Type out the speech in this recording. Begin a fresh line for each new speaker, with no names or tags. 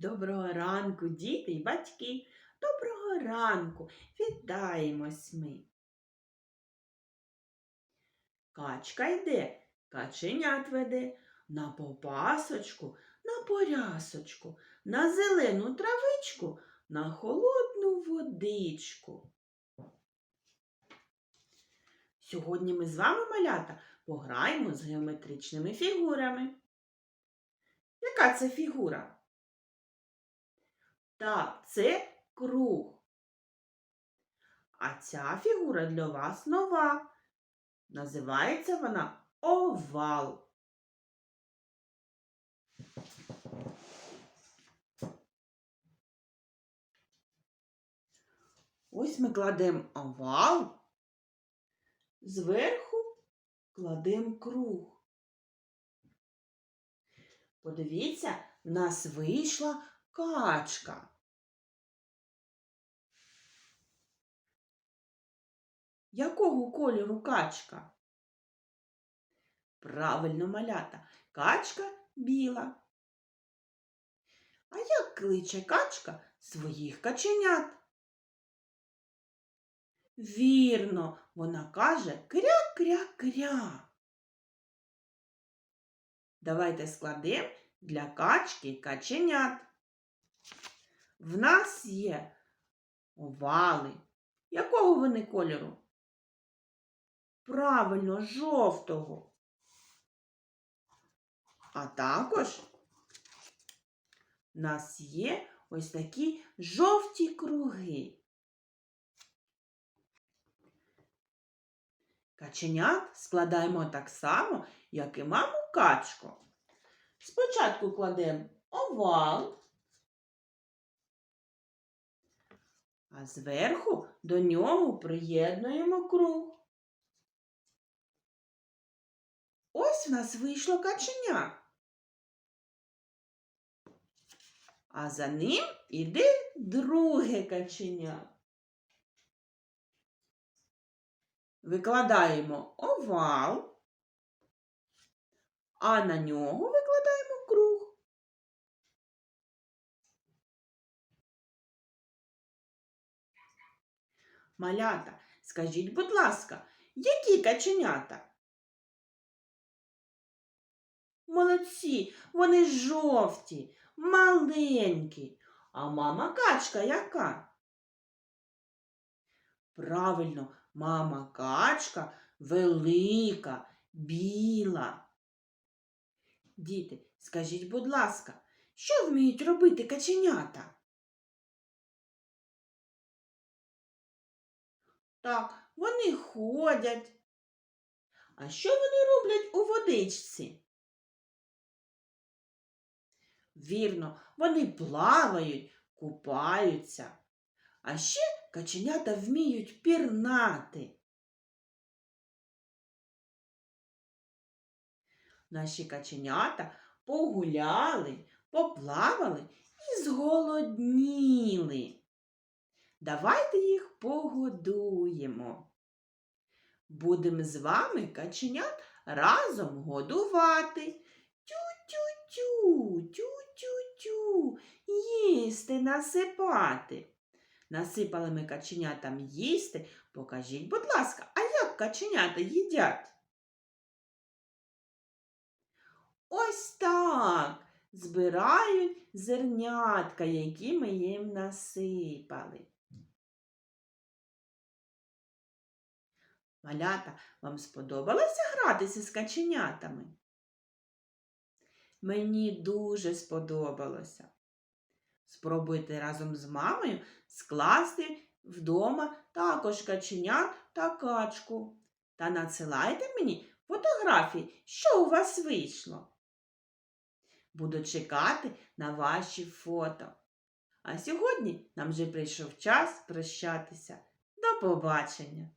Доброго ранку, діти й батьки. Доброго ранку. Вітаємось ми. Качка йде, каченят веде на попасочку, на порясочку, на зелену травичку, на холодну водичку. Сьогодні ми з вами, малята, пограємо з геометричними фігурами. Яка це фігура? Так, це круг. А ця фігура для вас нова. Називається вона овал. Ось ми кладемо овал, зверху кладемо круг. Подивіться, в нас вийшла качка. Якого кольору качка? Правильно малята, качка біла. А як кличе качка своїх каченят? Вірно, вона каже кря-кря-кря. Давайте складемо для качки каченят. В нас є овали. Якого вони кольору? Правильно, жовтого. А також в нас є ось такі жовті круги. Каченят складаємо так само, як і маму качку. Спочатку кладемо овал, а зверху до нього приєднуємо круг. Ось в нас вийшло каченя. А за ним іде друге каченя. Викладаємо овал, а на нього викладаємо Малята, скажіть, будь ласка, які каченята? Молодці, вони жовті, маленькі. А мама качка яка? Правильно, мама качка велика, біла. Діти, скажіть, будь ласка, що вміють робити каченята? Так, вони ходять. А що вони роблять у водичці? Вірно, вони плавають, купаються. А ще каченята вміють пірнати. Наші каченята погуляли, поплавали і зголодніли. Давайте їх погодуємо. Будемо з вами каченят разом годувати. Тю-тю-тю, тю-тю-тю, їсти насипати. Насипали ми каченятам їсти. Покажіть, будь ласка, а як каченята їдять? Ось так збирають зернятка, які ми їм насипали. Малята, вам сподобалося гратися з каченятами? Мені дуже сподобалося. Спробуйте разом з мамою скласти вдома також каченят та качку. Та надсилайте мені фотографії, що у вас вийшло. Буду чекати на ваші фото. А сьогодні нам вже прийшов час прощатися. До побачення!